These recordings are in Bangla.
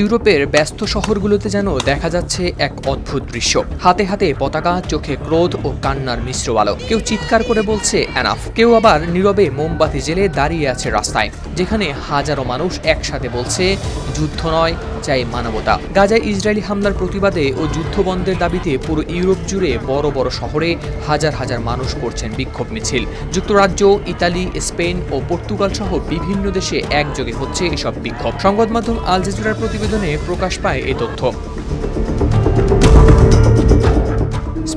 ইউরোপের ব্যস্ত শহরগুলোতে যেন দেখা যাচ্ছে এক অদ্ভুত দৃশ্য। হাতে হাতে পতাকা, চোখে ক্রোধ ও কান্নার মিশ্র আলো। কেউ চিৎকার করে বলছে অ্যানাফ কেউ আবার নীরবে মোমবাতি জেলে দাঁড়িয়ে আছে রাস্তায়, যেখানে হাজারো মানুষ একসাথে বলছে, যুদ্ধ নয়, চাই মানবতা। গাজায় ইসরায়েলি হামলার প্রতিবাদে ও যুদ্ধবন্ধের দাবিতে পুরো ইউরোপ জুড়ে বড় বড় শহরে হাজার হাজার মানুষ করছেন বিক্ষোভ মিছিল। যুক্তরাজ্য, ইতালি, স্পেন ও পর্তুগাল সহ বিভিন্ন দেশে একযোগে হচ্ছে এসব বিক্ষোভ। সংবাদ মাধ্যম আল জাজিরার প্রতিবেদনে প্রকাশ পায় এই তথ্য।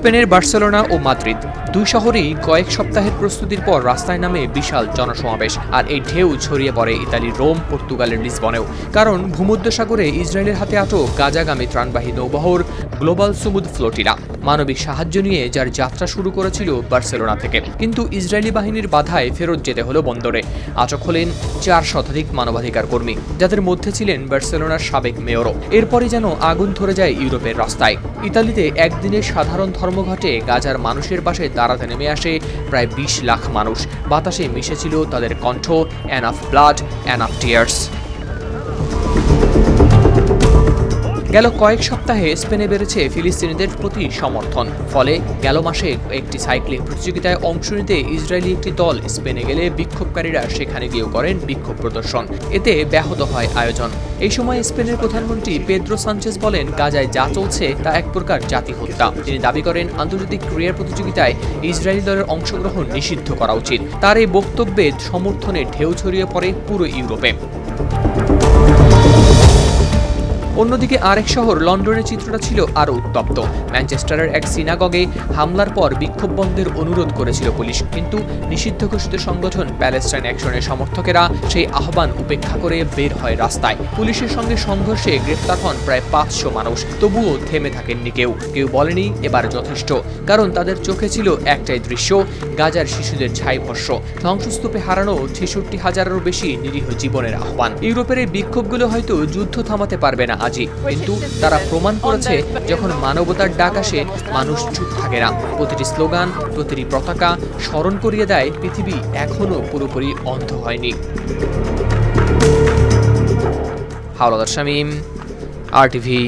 স্পেনের বার্সেলোনা ও মাদ্রিদ। দুই শহরেই কয়েক সপ্তাহের প্রস্তুতির পর রাস্তায় নামে বিশাল জনসমাবেশ, আর এই ঢেউ ছড়িয়ে পড়ে ইতালির রোম, পর্তুগালের লিসবনেও। কারণ ভূমধ্যসাগরে ইসরায়েলের হাতে আটক গাজাগামী ত্রাণবাহী নৌবহর গ্লোবাল সুমুদ ফ্লোটিরা। মানবিক সাহায্য নিয়ে যার যাত্রা শুরু করেছিল বার্সেলোনা থেকে। কিন্তু ইসরায়েলি বাহিনীর বাধায় ফেরত যেতে হলো বন্দরে। আটক হলেন চার শতাধিক মানবাধিকার কর্মী, যাদের মধ্যে ছিলেন বার্সেলোনার সাবেক মেয়রও। এরপরই যেন আগুন ধরে যায় ইউরোপের রাস্তায়। ইতালিতে একদিনের সাধারণ ধর্মঘটে গাজার মানুষের পাশে দাঁড়াতে নেমে আসে প্রায় বিশ লাখ মানুষ। বাতাসে মিশেছিল তাদের কণ্ঠ an of blood an of tears গেল কয়েক সপ্তাহে স্পেনে বেড়েছে ফিলিস্তিনিদের প্রতি সমর্থন। ফলে গেল মাসে একটি সাইক্লিং প্রতিযোগিতায় অংশ নিতে ইসরায়েলি একটি দল স্পেনে গেলে বিক্ষোভকারীরা সেখানে গিয়েও করেন বিক্ষোভ প্রদর্শন। এতে ব্যাহত হয় আয়োজন। এই সময় স্পেনের প্রধানমন্ত্রী পেদ্রো সানচেজ বলেন, গাজায় যা চলছে তা এক প্রকার জাতি হত্যা। তিনি দাবি করেন, আন্তর্জাতিক ক্রীড়া প্রতিযোগিতায় ইসরায়েলি দলের অংশগ্রহণ নিষিদ্ধ করা উচিত। তার এই বক্তব্যে সমর্থনে ঢেউ ছড়িয়ে পড়ে পুরো ইউরোপে। অন্যদিকে আরেক শহর লন্ডনের চিত্রটা ছিল আরও উত্তপ্ত। ম্যানচেস্টারের এক সিনাগগে হামলার পর বিক্ষোভ বন্ধের অনুরোধ করেছিল পুলিশ, কিন্তু নিষিদ্ধ ঘোষিত সংগঠন প্যালেস্টাইন অ্যাকশনের সমর্থকেরা সেই আহ্বান উপেক্ষা করে বের হয় রাস্তায়। পুলিশের সঙ্গে সংঘর্ষে গ্রেফতার হন প্রায় পাঁচশো মানুষ, তবুও থেমে থাকেননি কেউ। কেউ বলেনি এবার যথেষ্ট, কারণ তাদের চোখে ছিল একটাই দৃশ্য, গাজার শিশুদের ছাই ভস্য ধ্বংসস্তূপে হারানো ছেষট্টি হাজারেরও বেশি নিরীহ জীবনের আহ্বান। ইউরোপের এই বিক্ষোভগুলো হয়তো যুদ্ধ থামাতে পারবে না আজই কিন্তু তারা প্রমাণ করেছে, যখন মানবতার ডাক আসে, মানুষ চুপ থাকে না। প্রতিটি স্লোগান, প্রতিটি পতাকা স্মরণ করিয়ে দেয়, পৃথিবী এখনও পুরোপুরি অন্ধ হয়নি। হাওলাদার শামীম আর টিভি